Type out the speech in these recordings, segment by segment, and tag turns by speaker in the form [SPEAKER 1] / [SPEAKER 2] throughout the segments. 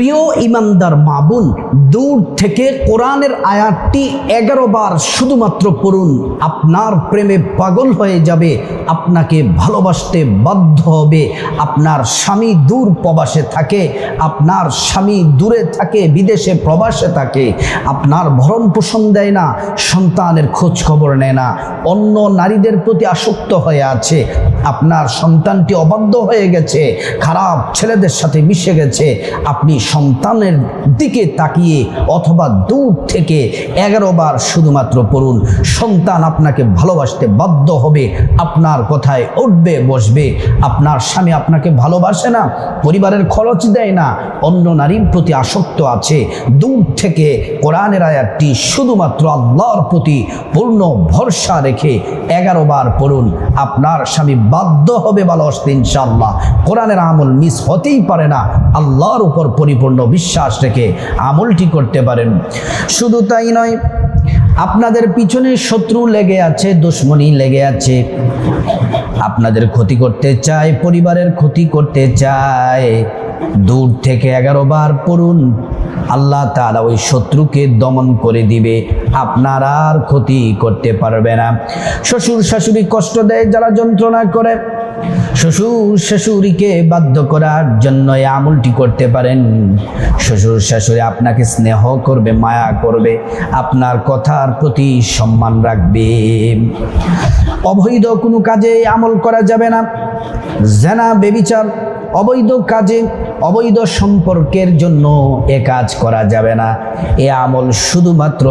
[SPEAKER 1] প্রিয় ইমানদার মাবুন দূর থেকে কোরআনের আয়াতটি এগারো বার শুধুমাত্র পড়ুন। আপনার প্রেমে পাগল হয়ে যাবে, আপনাকে ভালোবাসতে বাধ্য হবে। আপনার স্বামী দূর প্রবাসে থাকে, আপনার স্বামী দূরে থাকে, বিদেশে প্রবাসে থাকে। আপনার ভরণ পোষণ দেয় না, সন্তানের খোঁজ খবর নেয় না। অন্য নারীদের প্রতি আসক্ত হয়ে আছে, আপনার সন্তানটি অবাধ্য হয়ে গেছে, খারাপ ছেলেদের সাথে মিশে গেছে। আপনি সন্তানের দিকে তাকিয়ে অথবা দূর থেকে এগারো বার শুধুমাত্র পড়ুন, সন্তান আপনাকে ভালোবাসতে বাধ্য হবে, আপনার কথায় উঠবে, বসবে, আপনার স্বামী আপনাকে ভালোবাসে না, পরিবারের খরচ দেয় না, অন্য নারীর প্রতি আসক্ত আছে, দূর থেকে কোরআনের আয়াতটি শুধুমাত্র আল্লাহর প্রতি পূর্ণ ভরসা রেখে এগারো বার পড়ুন, আপনার স্বামী বাধ্য হবে ভালোবাসতে ইনশাল্লাহ কোরআনের আমল মিস হতেই পারে না, আল্লাহর উপর পরিপূর্ণ বিশ্বাস রেখে আমলটি করতে পারেন। শুধু তাই নয়, আপনাদের পিছনে শত্রু লেগে আছে, দুশ্মনী লেগে আছে। আপনাদের ক্ষতি করতে চায়, পরিবারের ক্ষতি করতে চায়। দূর থেকে এগারো বার পড়ুন, আল্লাহ তারা ওই শত্রুকে দমন করে দিবে। আপনার আর ক্ষতি করতে পারবে না। শ্বশুর শাশুড়ি কষ্ট দেয়, যারা যন্ত্রণা করে শ্বশুর শাশুড়িকে বাধ্য করার জন্য এই আমলটি করতে পারেন। শ্বশুর শাশুড়ি আপনাকে স্নেহ করবে, মায়া করবে, আপনার কথার প্রতি সম্মান রাখবে। অবৈধ কোনো কাজে আমল করা যাবে না। জেনা, বেবিচার, অবৈধ কাজে অবৈধ সম্পর্কের জন্য এ কাজ করা যাবে না। এ আমল শুধুমাত্র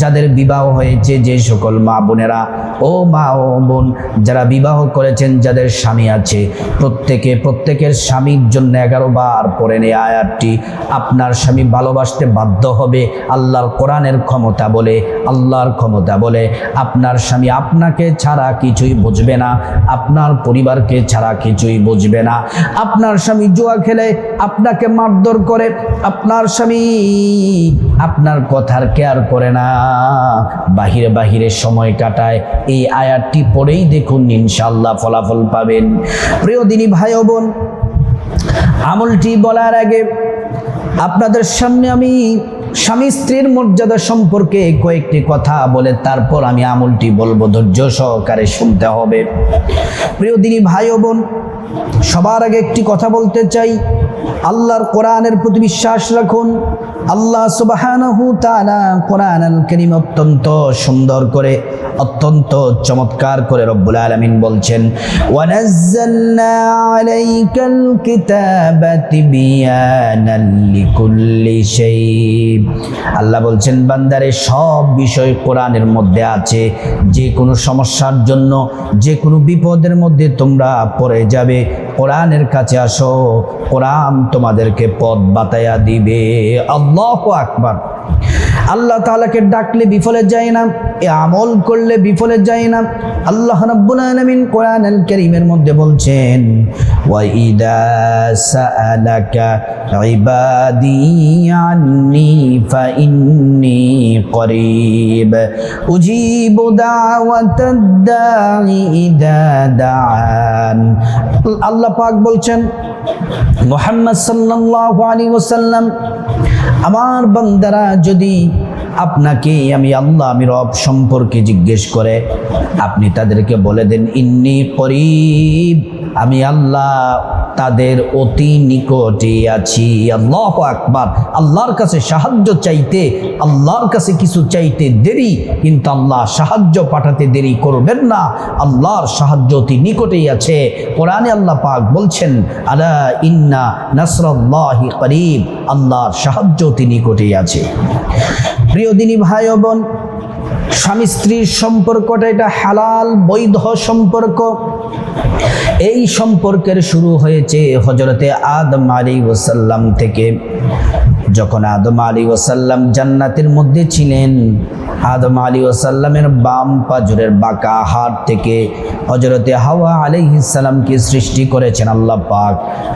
[SPEAKER 1] যাদের বিবাহ হয়েছে যে সকল মা বোনেরা ও মা ও বোন যারা বিবাহ করেছেন, যাদের স্বামী আছে, প্রত্যেকে প্রত্যেকের স্বামীর জন্য এগারো বার পরে নেয় আয়াতটি, আপনার স্বামী ভালোবাসতে বাধ্য হবে, আল্লাহর কোরআনের ক্ষমতা বলে, আল্লাহর ক্ষমতা বলে। আপনার স্বামী আপনাকে ছাড়া কিছুই বুঝবে না, আপনার পরিবারকে ছাড়া কিছুই বুঝবে না। আপনার স্বামী জুয়া খেলে আপনাকে মারধর করে, আপনার স্বামী আপনার কথার কেয়ার করে না। বাহিরে বাহিরে সময় কাটায়, এই আয়াতটি পড়েই দেখুন ইনশাল্লাহ ফলাফল পাবেন। প্রিয় দিনী ভাই বোন, আমলটি বলার আগে আপনাদের সামনে আমি স্বামী স্ত্রীর মর্যাদা সম্পর্কে কয়েকটি কথা বলে তারপর আমি আমলটি বলব, ধৈর্য সহকারে শুনতে হবে। প্রিয় দিনী ভাই বোন, সবার আগে একটি কথা বলতে চাই। আল্লাহর কোরআনের প্রতি বিশ্বাস রাখুন। আল্লাহ তাআলা কোরআন আল করিম অত্যন্ত সুন্দর করে, অত্যন্ত চমৎকার করে রব্বুল আলমিন বলছেন আল্লাহ বলছেন, বান্দারে, সব বিষয় কোরআনের মধ্যে আছে। যে কোনো সমস্যার জন্য, যে কোনো বিপদের মধ্যে তোমরা পড়ে যাবে। কোরআনের কাছে আসো। কোরআন তোমাদেরকে পথ বাতায়া দিবে। আল্লাহ আকবার। আল্লাহ তালাকে ডাকলে বিফলে যায় না। এ আমল করলে বিফলে যায় না। আল্লাহ রাব্বুল আলামিন কোরআন আল কারীমের মধ্যে বলছেন, ওয়া ইদা সাআলাকা ইবাদি আন্নি ফাইন্নি করিব। উজিবু দাওয়াতাদ দাঈ ইদা দাআন। আল্লাহ পাক বলছেন, মোহাম্মদ সাল্লাল্লাহু আলাইহি ওয়াসাল্লাম, আমার বান্দারা যদি আপনাকে আমি আল্লাহ, আমি রব সম্পর্কে জিজ্ঞেস করে আপনি তাদেরকে বলে দেন, ইন্নি করিব, আমি আল্লাহ তাদের অতি নিকটে আছি। আল্লাহ আকবার। আল্লাহর কাছে সাহায্য চাইতে, আল্লাহর কাছে কিছু চাইতে দেরি, কিন্তু আল্লাহ সাহায্য পাঠাতে দেরি করবেন না। আল্লাহর সাহায্য অতি নিকটেই আছে। কোরআনে আল্লাহ পাক বলছেন, আলা ইন্না নাসরাল্লাহি করিব। আল্লাহর সাহায্য অতি নিকটেই আছে। প্রিয় দিনী ভাই বোন, স্বামী স্ত্রীর সম্পর্কটা এটা হালাল, বৈধ সম্পর্ক। এই সম্পর্কের শুরু হয়েছে হজরতে আদম আলী ওসাল্লাম থেকে। যখন আদম আলী ওসাল্লাম জান্নাতের মধ্যে ছিলেন আদম আলী ওসাল্লামের বাম পাজরের বাঁকা হাত থেকে হজরতে হাওয়া আলাইহিসাল্লামকে সৃষ্টি করেছেন আল্লাহ পাক।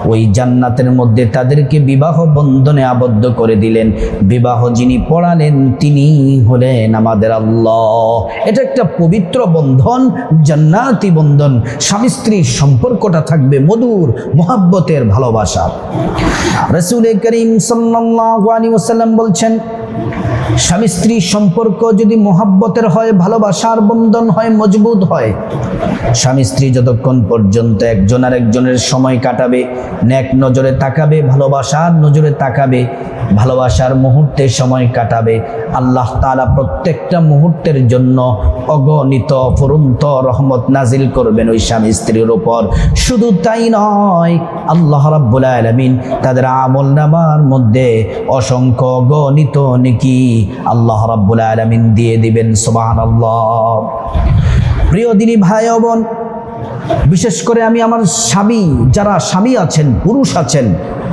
[SPEAKER 1] ওই জান্নাতের মধ্যে তাদেরকে বিবাহ বন্ধনে আবদ্ধ করে দিলেন। বিবাহ যিনি পড়ালেন তিনি হলেন আমাদের আল্লাহ। এটা একটা পবিত্র বন্ধন, জান্নাতি বন্ধন। স্বামী স্ত্রীর সম্পর্কটা থাকবে মধুর, মোহাব্বতের ভালোবাসা। রসুল করিম সাল্লাল্লাহু আলাইহি ওসাল্লাম বলছেন স্বামী স্ত্রী সম্পর্ক যদি মোহাব্বতের হয়, ভালোবাসার বন্ধন হয়, মজবুত হয় স্বামী স্ত্রী যতক্ষণ পর্যন্ত একজন আর একজনের সময় কাটাবে ন্যাক নজরে তাকাবে, ভালোবাসার নজরে তাকাবে, ভালোবাসার মুহূর্তে সময় কাটাবে, আল্লাহ তালা প্রত্যেকটা মুহূর্তের জন্য অগণিত ফুরন্ত রহমত নাজিল করবেন ওই স্বামী স্ত্রীর ওপর শুধু তাই নয়, আল্লাহ রাব্বুল আলামিন তাদের আমল নামার মধ্যে অসংখ্য অগণিত নেকি আল্লাহ রাব্বুল আলামিন দিয়ে দিবেন, সুবহানাল্লাহ। প্রিয় দিনী ভাই বোন, বিশেষ করে আমি আমার স্বামী, যারা স্বামী আছেন, পুরুষ আছেন,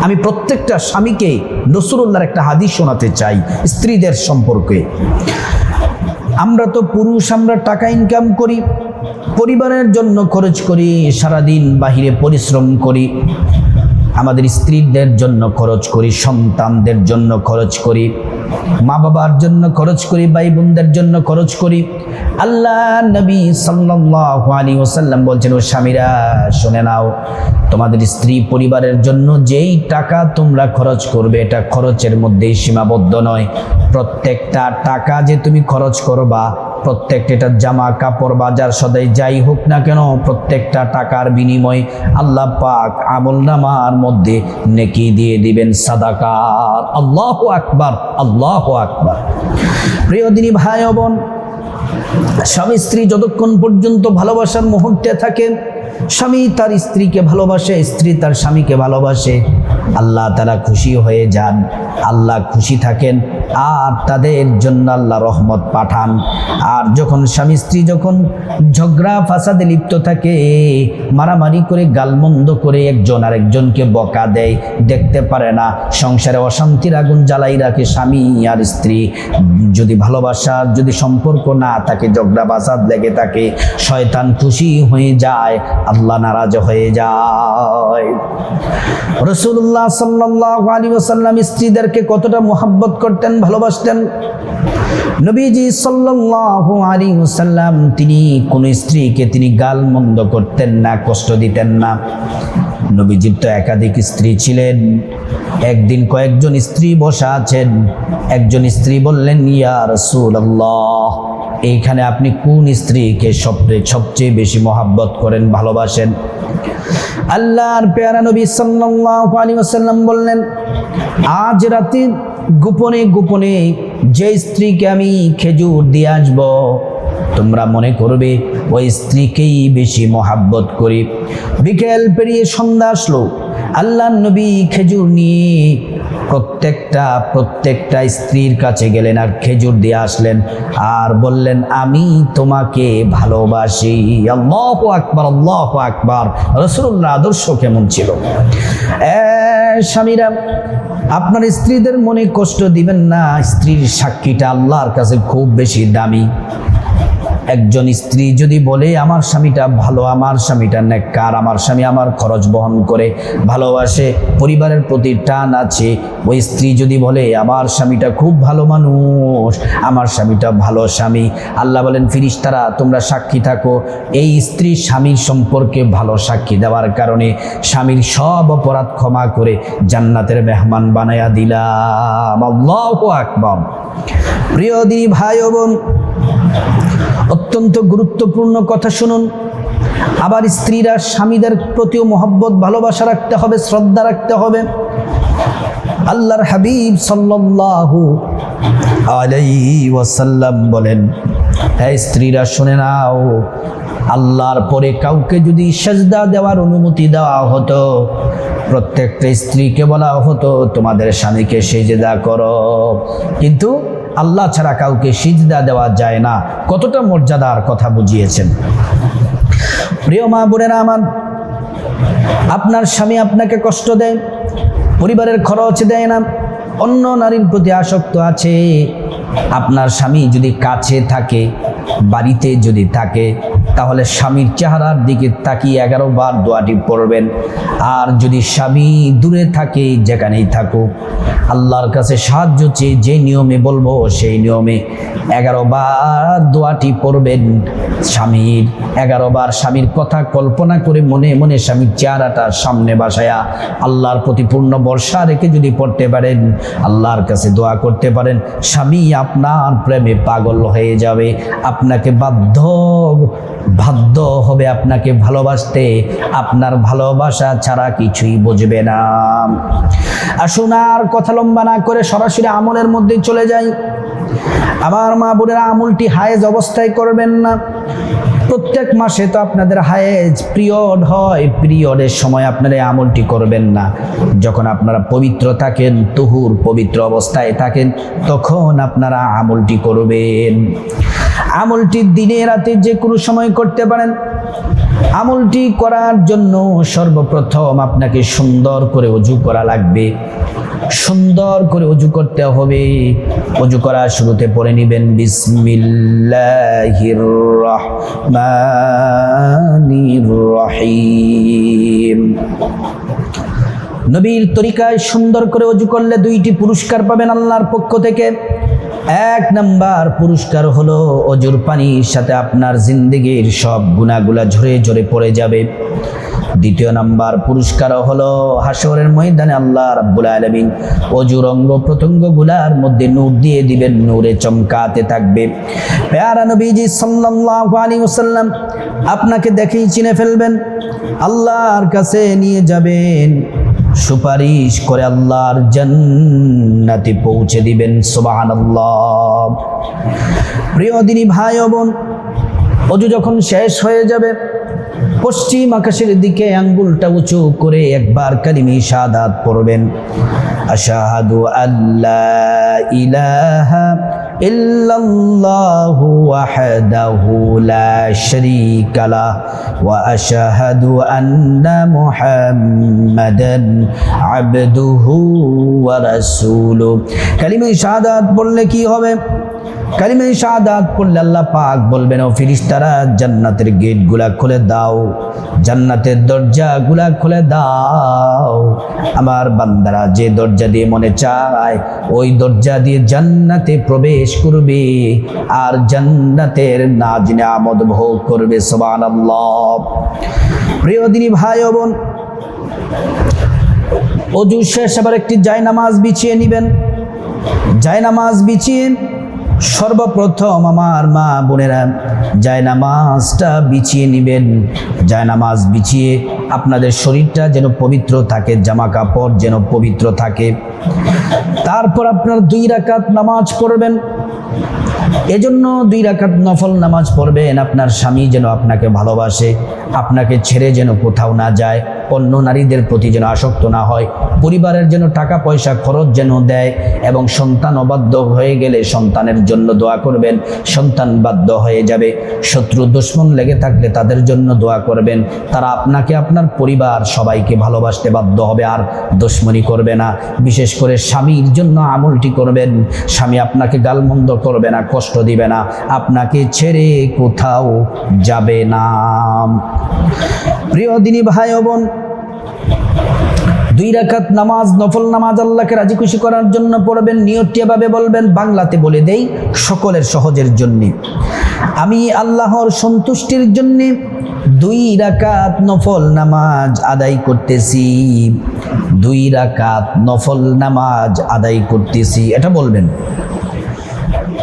[SPEAKER 1] আমি প্রত্যেকটা স্বামীকে নসরুল্লাহর একটা হাদিস শোনাতে চাই স্ত্রীদের সম্পর্কে। আমরা তো পুরুষ, আমরা টাকা ইনকাম করি, পরিবারের জন্য খরচ করি, সারাদিন বাহিরে পরিশ্রম করি। আমাদের স্ত্রীদের জন্য খরচ করি, সন্তানদের জন্য খরচ করি মা বাবার জন্য খরচ করি ভাই বোনদের জন্য খরচ করি। আল্লাহ নবী সাল্লাল্লাহু আলাইহি বলছেন, ও স্বামীরা, শুনে নাও, তোমাদের স্ত্রী পরিবারের জন্য যেই টাকা তোমরা খরচ করবে, এটা খরচের মধ্যেই সীমাবদ্ধ নয়। প্রত্যেকটা টাকা যে তুমি খরচ করবা, প্রত্যেকটা জামা কাপড় বাজার সদাই যাই হোক না কেন, প্রত্যেকটা টাকার বিনিময়ে আল্লাহ পাক আমল নামার মধ্যে নেকি দিয়ে দিবেন সাদাকার আল্লাহ আকবার আল্লাহ আকবার। প্রিয় দিনী ভাই বোন স্বামী স্ত্রী যতক্ষণ পর্যন্ত ভালোবাসার মুহূর্তে থাকে স্বামী তার স্ত্রীকে ভালোবাসে, স্ত্রী তার স্বামীকে ভালোবাসে। আল্লাহ তারা খুশি হয়ে যান। আল্লাহ খুশি থাকেন। আর তাদের জন্য আল্লাহ রহমত পাঠান। আর যখন স্বামী স্ত্রী যখন ঝগড়া ফাসাদে লিপ্ত থাকে, মারামারি করে গালমন্দ করে একজন আরেকজনকে বকা দেয়, দেখতে পারে না। সংসারে অশান্তির আগুন জ্বালাই রাখে স্বামী আর স্ত্রী। যদি ভালোবাসার যদি সম্পর্ক না থাকে, ঝগড়া ফাসাদ লেগে থাকে, শয়তান খুশি হয়ে যায়, আল্লাহ নারাজ হয়ে যায়। রসুল্লাহ সাল্লাহ আলী ওসাল্লাম স্ত্রীদেরকে কতটা মোহাব্বত করতেন? ভালোবাসতেন। নবীজি সাল্লাল্লাহু আলাইহি ওয়াসাল্লাম, তিনি কোন স্ত্রীকে তিনি গাল মন্দ করতেন না, কষ্ট দিতেন না। নবীজির তো একাধিক স্ত্রী ছিলেন। একদিন কয়েকজন স্ত্রী বসা আছেন। একজন স্ত্রী বললেন, ইয়া রাসূলুল্লাহ, এইখানে আপনি কোন স্ত্রীকে সবচেয়ে সবচেয়ে বেশি মহাব্বত করেন, ভালোবাসেন? আল্লাহর পেয়ারা নবী সাল্লাল্লাহু আলাইহি ওয়াসাল্লাম বললেন, আজ রাতে গোপনে গোপনে যে স্ত্রীকে আমি খেজুর দিয়ে আসব তোমরা মনে করবে ওই স্ত্রীকেই বেশি মহাব্বত করি। বিকেল পেরিয়ে সন্ধ্যা আসলো আল্লাহ নবী খেজুর নিয়ে প্রত্যেকটা প্রত্যেকটা স্ত্রীর কাছে গেলেন আর খেজুর দিয়ে আসলেন আর বললেন আমি তোমাকে ভালোবাসি। আল্লাহ আকবার আল্লাহ আকবার। রসুল্লাহ আদর্শ কেমন ছিল? এ, স্বামীরা আপনার স্ত্রীদের মনে কষ্ট দিবেন না স্ত্রীর সাক্ষীটা আল্লাহর কাছে খুব বেশি দামি। একজন স্ত্রী যদি বলে, আমার স্বামীটা ভালো, আমার স্বামীটা নেককার, আমার স্বামী আমার খরচ বহন করে ভালোবাসে, পরিবারের প্রতি টান আছে, ওই স্ত্রী যদি বলে, আমার স্বামীটা খুব ভালো মানুষ, আমার স্বামীটা ভালো স্বামী, আল্লাহ বলেন, ফিরিস্তারা, তোমরা সাক্ষী থাকো। এই স্ত্রী স্বামীর সম্পর্কে ভালো সাক্ষী দেওয়ার কারণে স্বামীর সব অপরাধ ক্ষমা করে জান্নাতের মেহমান বানায়া দিলাম। আল্লাহ প্রিয় দিনী ভাই বোন অত্যন্ত গুরুত্বপূর্ণ কথা শুনুন। আবার স্ত্রীরা স্বামীদের প্রতিও মহব্বত, ভালোবাসা রাখতে হবে, শ্রদ্ধা রাখতে হবে। আল্লাহর হাবিব সাল্লাল্লাহু আলাইহি ওয়াসাল্লাম বলেন হ্যাঁ স্ত্রীরা, শুনে নাও। আল্লাহর পরে কাউকে যদি সেজদা দেওয়ার অনুমতি দেওয়া হতো, প্রত্যেকটা স্ত্রীকে বলা হতো, তোমাদের স্বামীকে সেজদা করো। কিন্তু আল্লাহ ছাড়া কাউকে সিজদা দেওয়া যায় না। কতটা মর্যাদার কথা বুঝিয়েছেন। প্রিয় মা বোনেরা আমার, আপনার স্বামী আপনাকে কষ্ট দেয়, পরিবারের খরচ দেয় না, অন্য নারীর প্রতি আসক্ত আছে। আপনার স্বামী যদি কাছে থাকে, বাড়িতে যদি থাকে তাহলে স্বামীর চেহারার দিকে তাকিয়ে এগারো বার দোয়াটি পড়বেন। আর যদি স্বামী দূরে থাকে, যেখানেই থাকুক, আল্লাহর কাছে সাহায্য চেয়ে যে নিয়মে বলব, সেই নিয়মে এগারো বার দোয়াটি পড়বেন। স্বামীর এগারো বার স্বামীর কথা কল্পনা করে মনে মনে স্বামীর চেহারাটা সামনে বাসায়া আল্লাহর প্রতি পূর্ণ বর্ষা রেখে যদি পড়তে পারেন, আল্লাহর কাছে দোয়া করতে পারেন, স্বামী আপনার প্রেমে পাগল হয়ে যাবে। আপনাকে বাধ্য বাধ্য হবে আপনাকে ভালোবাসতে। আপনার ভালোবাসা ছাড়া কিছুই বুঝবে না। আসুন আর কথা লম্বা না করে সরাসরি আমলের মধ্যে চলে যাই। আমার মা বোনেরা আমলটি হায়েজ অবস্থায় করবেন না। প্রত্যেক মাসে তো আপনাদের হায়েজ পিরিয়ড হয়। পিরিয়ডের সময় আপনারা আমলটি করবেন না। যখন আপনারা পবিত্র থাকেন, তুহুর পবিত্র অবস্থায় থাকেন, তখন আপনারা আমলটি করবেন। আমলটি দিনে রাতে যে কোনো সময় করতে পারেন। আমলটি করার জন্য সর্বপ্রথম আপনাকে সুন্দর করে অজু করা লাগবে। সুন্দর করে অজু করতে হবে। অজু করার শুরুতে পড়ে নেবেন, বিসমিল্লাহির রহিম। নবীর তরিকায় সুন্দর করে অজু করলে দুইটি পুরস্কার পাবেন আল্লাহর পক্ষ থেকে। এক নাম্বার পুরস্কার হলো অজুর পানির সাথে আপনার জিন্দিগির সব গুণাগুলা ঝরে ঝরে পড়ে যাবে। দ্বিতীয় নাম্বার পুরস্কার হলো হাসরের ময়দানে আল্লাহ রাব্বুল আলামিন অজুর অঙ্গ প্রত্যঙ্গগুলার মধ্যে নূর দিয়ে দিবেন, নূরে চমকাতে থাকবে। পেয়ারা নবীজি সাল্লাল্লাহু আলাইহি ওয়াসাল্লাম আপনাকে দেখেই চিনে ফেলবেন, আল্লাহর কাছে নিয়ে যাবেন। সুপারিশ করে আল্লাহর জান্নাতে পৌঁছে দিবেন, সুবহানাল্লাহ। প্রিয় দিনী ভাই বোন, অজু যখন শেষ হয়ে যাবে, পশ্চিম আকাশের দিকে আঙ্গুলটা উঁচু করে একবার কালিমি শাহাদাত পড়বেন। আশাহাদু আল্লাহ ইলাহা ইল্লাল্লাহু ওয়াহদাহু লা শারীকা লাহ ওয়া আশহাদু আন্না মুহাম্মাদান আবদুহু ওয়া রাসূলুহু। কালিমা শাহাদাত পড়লে কি হবে? কালিমে শাহাদাত পড়লে আল্লাহ পাক বলবেন, ও ফিরিস্তারা, জান্নাতের গেটগুলা খুলে দাও, জান্নাতের দরজাগুলা খুলে দাও। আমার বান্দারা যে দরজা দিয়ে মনে চায়, ওই দরজা দিয়ে জান্নাতে প্রবেশ করবে, আর জান্নাতের নাজ নিয়ামত ভোগ করবে, সুবহানাল্লাহ। প্রিয় দিনী ভাই ও বোন, অজু শেষ, আবার একটি জায়নামাজ বিছিয়ে নেবেন। জায়নামাজ বিছিয়ে সর্বপ্রথম আমার মা বোনেরা জায়নামাজটা বিছিয়ে নেবেন। জায়নামাজ বিছিয়ে আপনাদের শরীরটা যেন পবিত্র থাকে জামা কাপড় যেন পবিত্র থাকে। তারপর আপনার দুই রাকাত নামাজ পড়বেন। এজন্য দুই রাকাত নফল নামাজ পড়বেন। আপনার স্বামী যেন আপনাকে ভালোবাসে, আপনাকে ছেড়ে যেন কোথাও না যায়, অন্য নারীদের প্রতি যেন আসক্ত না হয়, পরিবারের যেন টাকা পয়সা খরচ যেন দেয় এবং সন্তান অবাধ্য হয়ে গেলে সন্তানের জন্য দোয়া করবেন, সন্তান বাধ্য হয়ে যাবে। শত্রু দুশ্মন লেগে থাকলে তাদের জন্য দোয়া করবেন, তারা আপনাকে, আপনার পরিবার সবাইকে ভালোবাসতে বাধ্য হবে, আর দুশ্মনী করবে না। বিশেষ করে স্বামীর জন্য আমলটি করবেন, স্বামী আপনাকে গালমন্দ করবে না দিবে না। আপনাকে ছেড়ে কোথাও যাবে না। প্রিয় দিনী ভাই বোন, দুই রাকাত নামাজ, নফল নামাজ আল্লাহকে রাজি খুশি করার জন্য পড়বেন নিয়তটি বলবেন, বাংলাতে বলে দেই, সকলের সহজের জন্য। আমি আল্লাহর সন্তুষ্টির জন্য দুই রাকাত নফল নামাজ আদায় করতেছি। দুই রাকাত নফল নামাজ আদায় করতেছি। এটা বলবেন।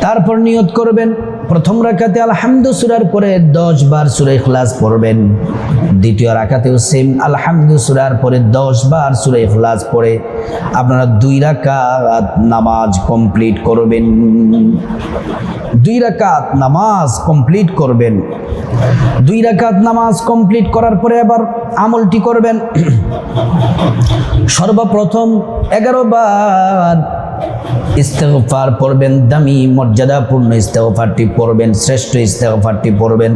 [SPEAKER 1] তারপর নিয়ত করবেন। প্রথম রাকাতে আলহামদু সুরার পরে দশ বার সুরে ইখলাস পড়বেন। দ্বিতীয় রাকাতেও সেম আলহামদু সুরার পরে দশ বার সুরে ইখলাস পড়ে। আপনারা দুই রাকাত নামাজ কমপ্লিট করবেন। দুই রাকাত নামাজ কমপ্লিট করবেন। দুই রাকাত নামাজ কমপ্লিট করার পরে আবার আমলটি করবেন। সর্বপ্রথম এগারো বার ইস্তেগফার পড়বেন দামি মর্যাদাপূর্ণ ইস্তেগফারটি পড়বেন শ্রেষ্ঠ ইস্তেগফারটি পড়বেন।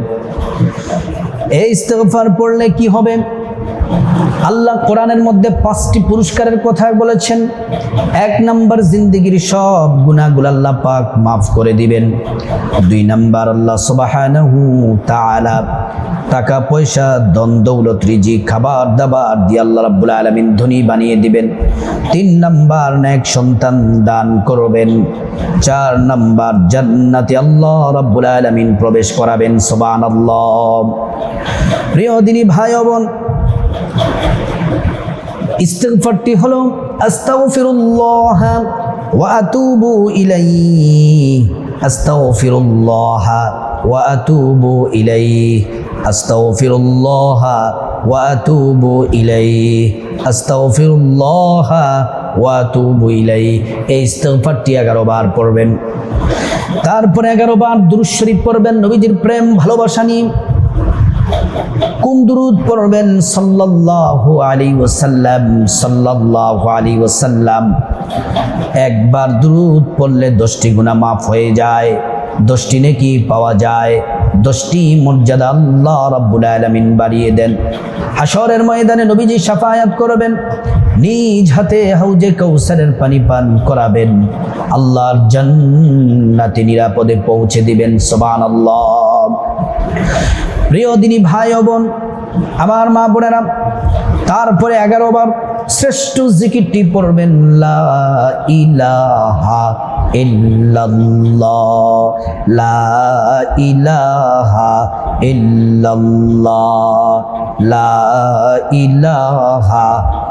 [SPEAKER 1] এই ইস্তেগফার পড়লে কি হবে? আল্লাহ কোরআনের মধ্যে পাঁচটি পুরস্কারের কথা বলেছেন। এক নম্বর জিন্দগির সব গুণাগুলো আল্লাহ পাক মাফ করে দিবেন। দুই নম্বর আল্লাহ সুবহানাহু টাকা, পয়সা দন দৌলত রিজি খাবার দাবার দিয়ে আল্লাহ রাব্বুল আলামিন ধনী বানিয়ে দিবেন। তিন নাম্বার নেক সন্তান দান করবেন। চার নাম্বার জান্নাতে আল্লাহ রাব্বুল আলামিন প্রবেশ করাবেন, সুবহানাল্লাহ। প্রিয় দিনী ভাই বোন ইস্তিগফারটি হলো, আস্তাগফিরুল্লাহ ওয়া আতুবু ইলাইহি, আস্তাগফিরুল্লাহ ওয়া আতুবু ইলাইহি, আস্তাগফিরুল্লাহ ওয়া আতুবু ইলাইহি, আস্তাগফিরুল্লাহ ওয়া আতুবু ইলাইহি। এই ইস্তিগফারটি 11 বার পড়বেন। তারপরে 11 বার দুরূদ শরীফ পড়বেন, নবীজির প্রেম, ভালোবাসা নিয়ে। কোন দুরুদ পড়বেন? সাল্লাল্লাহু আলাইহি ওয়াসাল্লাম, সাল্লাল্লাহু আলাইহি ওয়াসাল্লাম। একবার দুরুদ পড়লে দশটি গুনাহ মাফ হয়ে যায়, দশটি নেকি পাওয়া যায়, দশটি মর্যাদা আল্লাহ রাব্বুল আলামিন বাড়িয়ে দেন। হাসরের ময়দানে নবীজি শাফায়াত করবেন, নিজ হাতে হাউজে কৌসারের পানি পান করাবেন। আল্লাহর জান্নাতে নিরাপদে পৌঁছে দিবেন, সুবহানাল্লাহ। প্রিয় দিনী ভাই ও বোন, আমার মা বোনেরা, তারপরে এগারো বার শ্রেষ্ঠ জিকিরটি পড়বেন, লা ইলাহা ইল্লাল্লাহ, লা ইলাহা ইল্লাল্লাহ, লা ইলাহা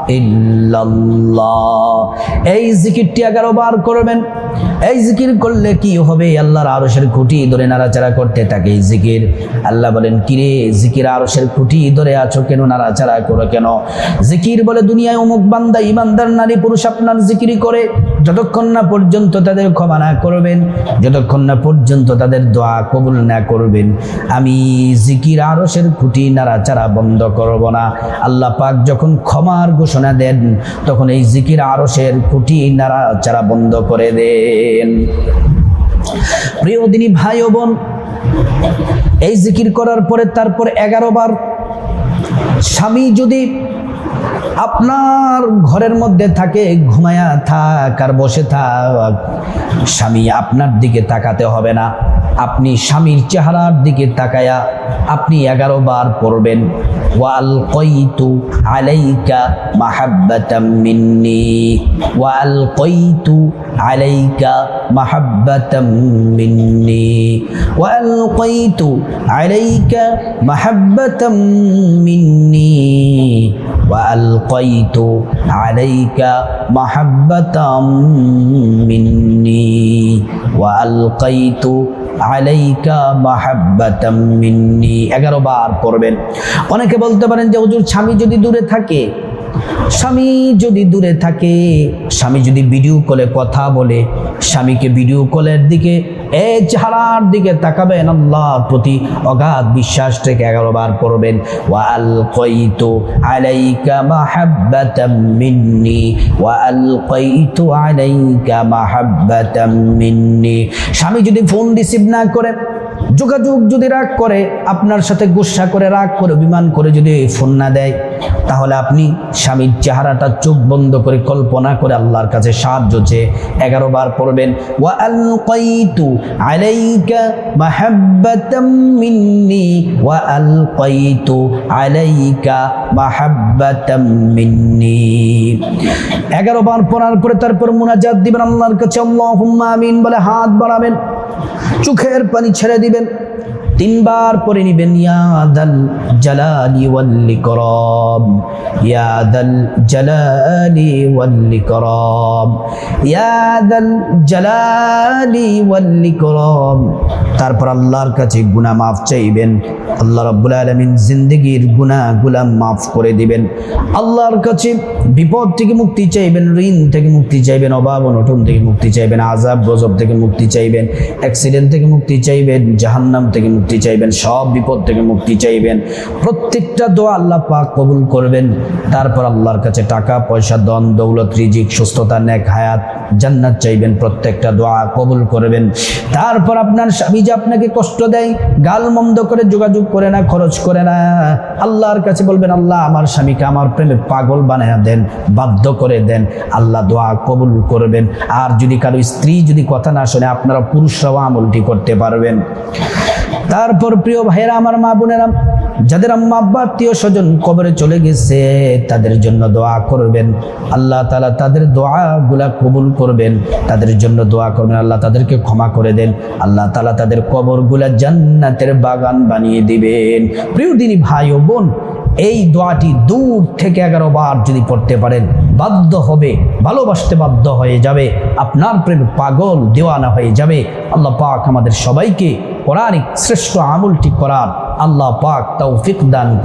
[SPEAKER 1] ইল্লাল্লাহ। এই জিকিরটি এগারো বার করবেন। এই জিকির করলে কি হবে? আল্লাহর আরশের খুঁটি ধরে নাড়াচাড়া করতে থাকে এই জিকির। আল্লাহ বলেন, কিরে, জিকির আরশের খুঁটি ধরে আছো কেন? নাড়াচাড়া করো কেন? জিকির বলে, দুনিয়ায় অমুক বান্দা, ইমানদার নারী পুরুষ আপনার জিকিরি করে। যতক্ষণ না পর্যন্ত তাদের ক্ষমা না করবেন, যতক্ষণ না পর্যন্ত তাদের দোয়া কবুল না করবেন। আমি জিকির আরশের খুঁটি নাড়াচাড়া বন্ধ করব না। আল্লাহ পাক যখন ক্ষমার ঘোষণা দেন, তখন এই জিকির আরশের খুঁটি নাড়াচাড়া বন্ধ করে দেন। প্রিয় দিনী ভাই ও বোন, এই জিকির করার পরে তারপর এগারো বার স্বামী যদি আপনার ঘরের মধ্যে থাকে, ঘুমায়া থাক আর বসে থাক। স্বামী আপনার দিকে তাকাতে হবে না। আপনি স্বামীর চেহারার দিকে তাকায়া আপনি এগারো বার পড়বেন, ওয়াল কইতু আলাইকা মাহাব্বাতাম মিন্নি, ওয়াল কইতু আলাইকা মাহাব্বাতাম মিন্নি, ওয়াল কইতু আলাইকা মাহাব্বাতাম মিন্নি, ওয়াল কইতু আলাইকা মাহাব্বাতাম মিন্নি, ওয়াল কইতু এগারো বার পড়বেন। অনেকে বলতে পারেন যে হুজুর স্বামী যদি দূরে থাকে স্বামী যদি দূরে থাকে, স্বামী যদি ভিডিও কলে কথা বলে, স্বামীকে ভিডিও কলের দিকে, এ চেহারার দিকে তাকাবেন, আল্লাহর প্রতি অগাধ বিশ্বাস থেকে এগারো বার পড়বেন ওয়াল কইতু আলাইকা মাহাব্বাতাম মিন্নি ওয়াল কইতু আলাইকা মাহাব্বাতাম মিন্নি। স্বামী যদি ফোন রিসিভ না করে যোগাযোগ যদি রাগ করে, আপনার সাথে গুসা করে, রাগ করে, অভিমান করে যদি ফোন না দেয়, তাহলে আপনি স্বামীর চেহারাটা চোখ বন্ধ করে কল্পনা করে আল্লাহর কাছে সাহায্য চেয়ে এগারো বার পড়বেন। মিন্নি। এগারো বার পড়ার পরে তারপর মুনাজাত দিবেন আল্লাহর কাছে। আল্লাহুম্মা আমিন বলে হাত বাড়াবেন। চোখের পানি ছেড়ে দিবেন। তিনবার পরে নিবেন ইয়াদাল তারপর আল্লাহর কাছে গুনাহ মাফ চাইবেন, আল্লাহ রাব্বুল আলামিন জিন্দেগির গুনাহগুলা মাফ করে দিবেন। আল্লাহর কাছে বিপদ থেকে মুক্তি চাইবেন, ঋণ থেকে মুক্তি চাইবেন, অভাব, অনটন থেকে মুক্তি চাইবেন আজাব গজব থেকে মুক্তি চাইবেন, অ্যাক্সিডেন্ট থেকে মুক্তি চাইবেন, জাহান্নাম থেকে মুক্তি মুক্তি চাইবেন, সব বিপদ থেকে মুক্তি চাইবেন। প্রত্যেকটা দোয়া আল্লাহ পাক কবুল করবেন। তারপর আল্লাহর কাছে টাকা, পয়সা দন দৌলত, রিজিক, সুস্থতা, নেক হায়াত, জান্নাত চাইবেন, প্রত্যেকটা দোয়া কবুল করবেন। তারপর আপনার স্বামী যে আপনাকে কষ্ট দেয়, গাল মন্দ করে যোগাযোগ করে না, খরচ করে না, আল্লাহর কাছে বলবেন, আল্লাহ, আমার স্বামীকে আমার প্রেমে পাগল বানায় দেন, বাধ্য করে দেন। আল্লাহ দোয়া কবুল করবেন। আর যদি কারও স্ত্রী যদি কথা না শোনে, আপনারা পুরুষরাও আমলটি করতে পারবেন। তারপর প্রিয় ভাইয়েরা, আমার মা বোনেরা, যাদের আম্মা, আব্বা, আত্মীয় স্বজন কবরে চলে গেছে, তাদের জন্য দোয়া করবেন। আল্লাহ তালা তাদের দোয়াগুলা কবুল করবেন। তাদের জন্য দোয়া করবেন। আল্লাহ তাদেরকে ক্ষমা করে দেন। আল্লাহ তালা তাদের কবরগুলা জান্নাতের বাগান বানিয়ে দিবেন। প্রিয় দিনী ভাই ও বোন এই দোয়াটি দূর থেকে এগারো বার যদি পড়তে পারেন, বাধ্য হবে, ভালোবাসতে বাধ্য হয়ে যাবে, আপনার প্রেম পাগল, দেওয়ানা হয়ে যাবে। আল্লাহ পাক আমাদের সবাইকে কোরআনিক শ্রেষ্ঠ আমলটি করার, আল্লাহ পাক তাও দান করুন।